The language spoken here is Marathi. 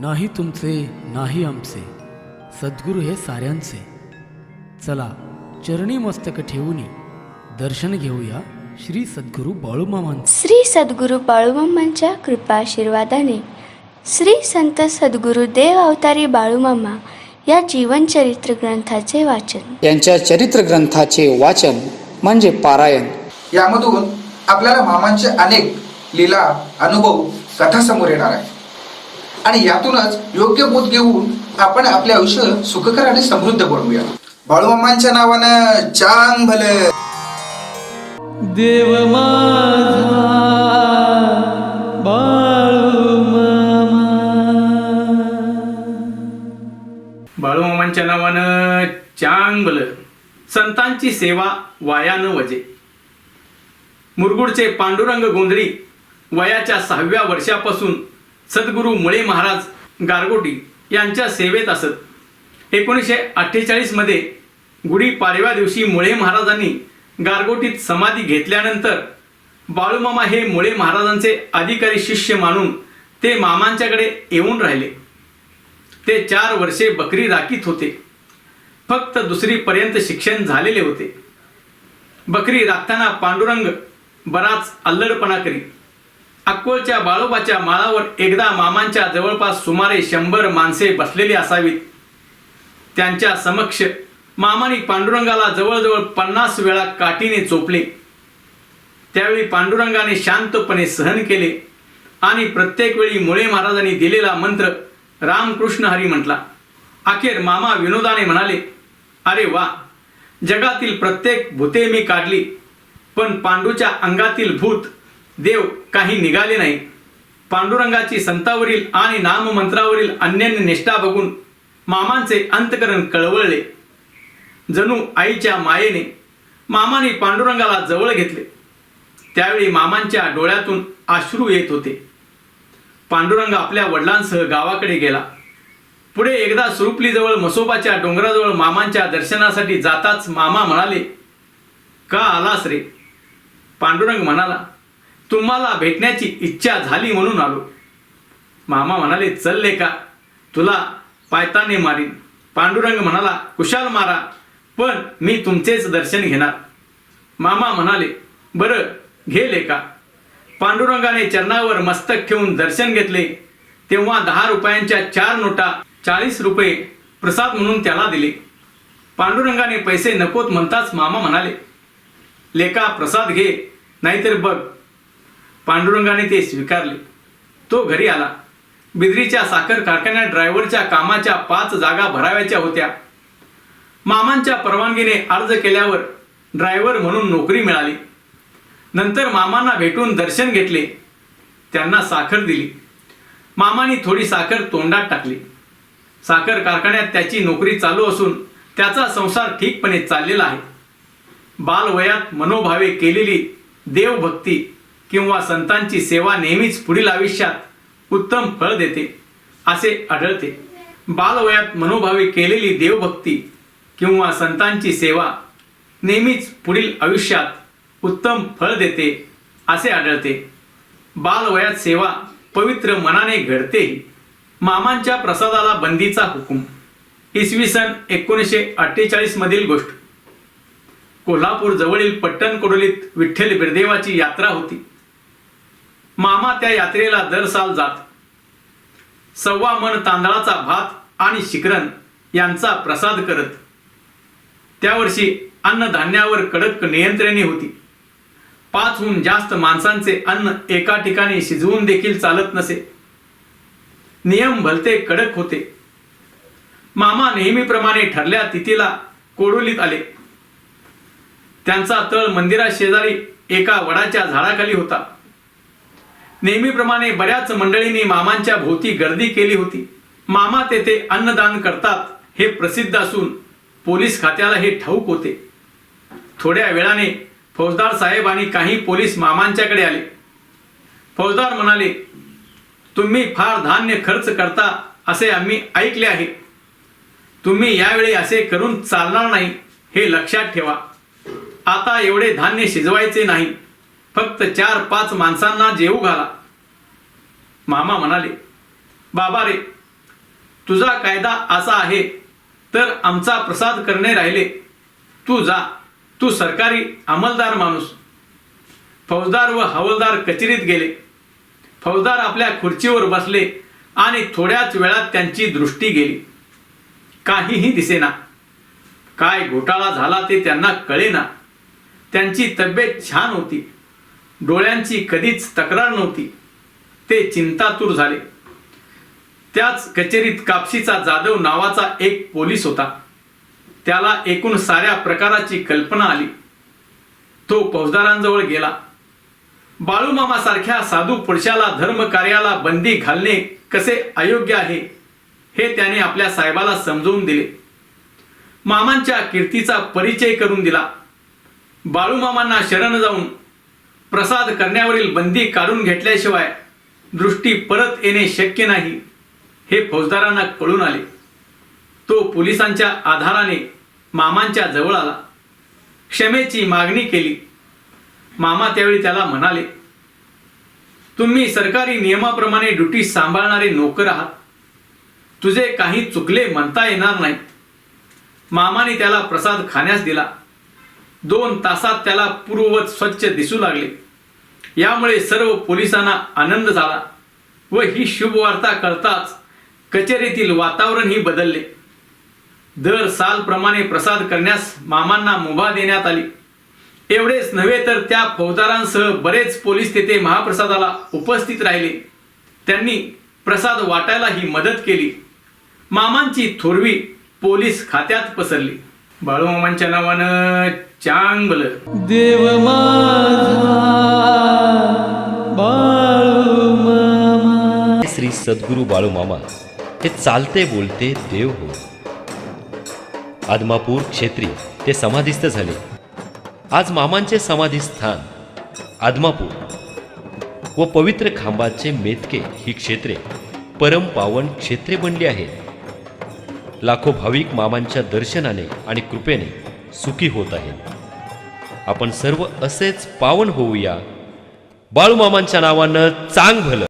नाही तुमचे नाही आमचे. सद्गुरू हे साऱ्यांचे. चला चरणी मस्तक ठेवूनी दर्शन घेऊया श्री सद्गुरू बाळूमामांचे श्री सद्गुरू बाळूमामांच्या कृपाशीर्वादाने श्री संत सद्गुरू देव अवतारी बाळूमामा या जीवनचरित्र ग्रंथाचे वाचन. यांच्या चरित्र ग्रंथाचे वाचन म्हणजे पारायण. यामधून आपल्याला मामांचे अनेक लीला अनुभव कथा समोर येणार आहे आणि यातूनच योग्य बोध घेऊन आपण आपले आयुष्य सुखकर आणि समृद्ध बनवूया. बाळूमामांच्या नावानं चांग भलं. देव माझा बाळूमामांच्या नावानं चांगल संतांची सेवा वायानं वजे. मुरगुडचे पांडुरंग गोंधळी वयाच्या सहाव्या वर्षापासून सद्गुरू मुळे महाराज गारगोटी यांच्या सेवेत असत. एकोणीसशे अठ्ठेचाळीसमध्ये गुढी पाडव्या दिवशी मुळे महाराजांनी गारगोटीत समाधी घेतल्यानंतर बाळूमामा हे मुळे महाराजांचे अधिकारी शिष्य मानून ते मामांच्याकडे येऊन राहिले. ते चार वर्षे बकरी राखीत होते. फक्त दुसरीपर्यंत शिक्षण झालेले होते. बकरी राखताना पांडुरंग बराच अल्लडपणा करी अक्कोलच्या बाळोबाच्या माळावर एकदा मामांच्या जवळपास सुमारे शंभर माणसे बसलेली असावीत. त्यांच्या समक्ष मामानी पांडुरंगाला जवळजवळ पन्नास वेळा काठीने चोपले. त्यावेळी पांडुरंगाने शांतपणे सहन केले आणि प्रत्येक वेळी मुळे महाराजांनी दिलेला मंत्र रामकृष्ण हरी म्हटला. अखेर मामा विनोदाने म्हणाले अरे वा. जगातील प्रत्येक भूते मी काढली पण पांडूच्या अंगातील भूत देव काही निघाले नाही. पांडुरंगाची संतावरील आणि नाममंत्रावरील अन्यन्य निष्ठा बघून मामांचे अंतकरण कळवळले. जणू आईच्या मायेने मामाने पांडुरंगाला जवळ घेतले. त्यावेळी मामांच्या डोळ्यातून अश्रू येत होते. पांडुरंग आपल्या वडिलांसह गावाकडे गेला. पुढे एकदा सुरुपलीजवळ मसोबाच्या डोंगराजवळ मामांच्या दर्शनासाठी जाताच मामा म्हणाले का आलास रे? पांडुरंग म्हणाला तुम्हाला भेटण्याची इच्छा झाली म्हणून आलो. मामा म्हणाले चल का? तुला पायताने मारीन. पांडुरंग म्हणाला कुशाल मारा पण मी तुमचेच दर्शन घेणार. मामा म्हणाले बरं घे लेका पांडुरंगाने चरणावर मस्तक ठेवून दर्शन घेतले. तेव्हा दहा रुपयांच्या चार नोटा चाळीस रुपये प्रसाद म्हणून त्याला दिले. पांडुरंगाने पैसे नकोत म्हणताच मामा म्हणाले लेका प्रसाद घे नाहीतर बघ. पांडुरंगाने ते स्वीकारले. तो घरी आला. बिद्रीच्या साखर कारखान्यात ड्रायव्हरच्या कामाच्या पाच जागा भराव्याच्या होत्या. मामांच्या परवानगीने अर्ज केल्यावर ड्रायव्हर म्हणून नोकरी मिळाली. नंतर मामांना भेटून दर्शन घेतले. त्यांना साखर दिली. मामानी थोडी साखर तोंडात टाकली. साखर कारखान्यात त्याची नोकरी चालू असून त्याचा संसार ठीकपणे चाललेला आहे. बालवयात मनोभावे केलेली देवभक्ती किंवा संतांची सेवा नेहमीच पुढील आयुष्यात उत्तम फळ देते असे आढळते. बालवयात मनोभावे केलेली देवभक्ती किंवा संतांची सेवा नेहमीच पुढील आयुष्यात उत्तम फळ देते असे आढळते. बालवयात सेवा पवित्र मनाने घडतेही. मामांच्या प्रसादाला बंदीचा हुकूम. इसवी सन एकोणीसशे अठ्ठेचाळीस मधील गोष्ट. कोल्हापूर जवळील पट्टणकोडोलीत विठ्ठल बिरदेवाची यात्रा होती. मामा त्या यात्रेला दर साल जात. सव्वा मन तांदळाचा भात आणि शिकरण यांचा प्रसाद करत. त्यावर्षी अन्नधान्यावर कडक नियंत्रणे होती. पाचहून जास्त माणसांचे अन्न एका ठिकाणी शिजवून देखील चालत नसे. नियम भलते कडक होते. मामा नेहमीप्रमाणे ठरल्या तिथीला कोडोलीत आले. त्यांचा तळ मंदिरा शेजारी एका वडाच्या झाडाखाली होता. नेहमीप्रमाणे बऱ्याच मंडळींनी मामांच्या भोवती गर्दी केली होती. मामा तेथे अन्नदान करतात हे प्रसिद्ध असून पोलीस खात्याला हे ठाऊक होते. थोड्या वेळाने फौजदार साहेब आणि काही पोलीस मामांच्याकडे आले. फौजदार म्हणाले तुम्ही फार धान्य खर्च करता असे आम्ही ऐकले आहे. तुम्ही यावेळी असे करून चालणार नाही हे लक्षात ठेवा. आता एवढे धान्य शिजवायचे नाही. फक्त चार पाच माणसांना जेवू घाला. मामा म्हणाले बाबा रे तुझा कायदा असा आहे तर आमचा प्रसाद करणे राहिले. तू जा तू सरकारी अंमलदार माणूस. फौजदार व हवालदार कचेरीत गेले. फौजदार आपल्या खुर्चीवर बसले आणि थोड्याच वेळात त्यांची दृष्टी गेली. काहीही दिसेना. काय घोटाळा झाला ते त्यांना कळेना. त्यांची तब्येत छान होती. डोळ्यांची कधीच तक्रार नव्हती. ते चिंतातूर झाले. त्याच कचेरीत कापशीचा जाधव नावाचा एक पोलीस होता. त्याला एकूण साऱ्या प्रकाराची कल्पना आली. तो फौजदारांजवळ गेला. बाळूमामासारख्या साधू पुरुषाला धर्म कार्याला बंदी घालणे कसे अयोग्य आहे हे त्याने आपल्या साहेबाला समजवून दिले. मामांच्या कीर्तीचा परिचय करून दिला. बाळूमामांना शरण जाऊन प्रसाद करण्यावरील बंदी काढून घेतल्याशिवाय दृष्टी परत येणे शक्य नाही हे फौजदारांना कळून आले. तो पोलिसांच्या आधाराने मामांच्या जवळ आला. क्षमेची मागणी केली. मामा त्यावेळी त्याला म्हणाले तुम्ही सरकारी नियमाप्रमाणे ड्युटी सांभाळणारे नोकर आहात. तुझे काही चुकले म्हणता येणार नाही. मामाने त्याला प्रसाद खाण्यास दिला. दोन तासात त्याला पूर्ववत स्वच्छ दिसू लागले. यामुळे सर्व पोलिसांना आनंद झाला व ही शुभवार्ता करताच कचेरीतील वातावरणही बदलले. दर सालप्रमाणे प्रसाद करण्यास मामांना मुभा देण्यात आली. एवढेच नव्हे तर त्या फौजदारांसह बरेच पोलीस तेथे महाप्रसादाला उपस्थित राहिले. त्यांनी प्रसाद वाटायलाही मदत केली. मामांची थोरवी पोलीस खात्यात पसरली. बाळूमामांच्या नावानं चांग भलं देव माझा बाळू मामा श्री सद्गुरू बाळूमामा हे चालते बोलते देव हो आदमापूर क्षेत्री ते समाधिस्थ झाले. आज मामांचे समाधी स्थान आदमापूर. व पवित्र खांबाचे मेतके ही क्षेत्रे परम पावन क्षेत्रे बनली आहेत. लाखो भाविक मामांच्या दर्शनाने आणि कृपेने सुखी होत आहेत. आपण सर्व असेच पावन होऊया. बाळूमामांच्या नावानं चांग भलं.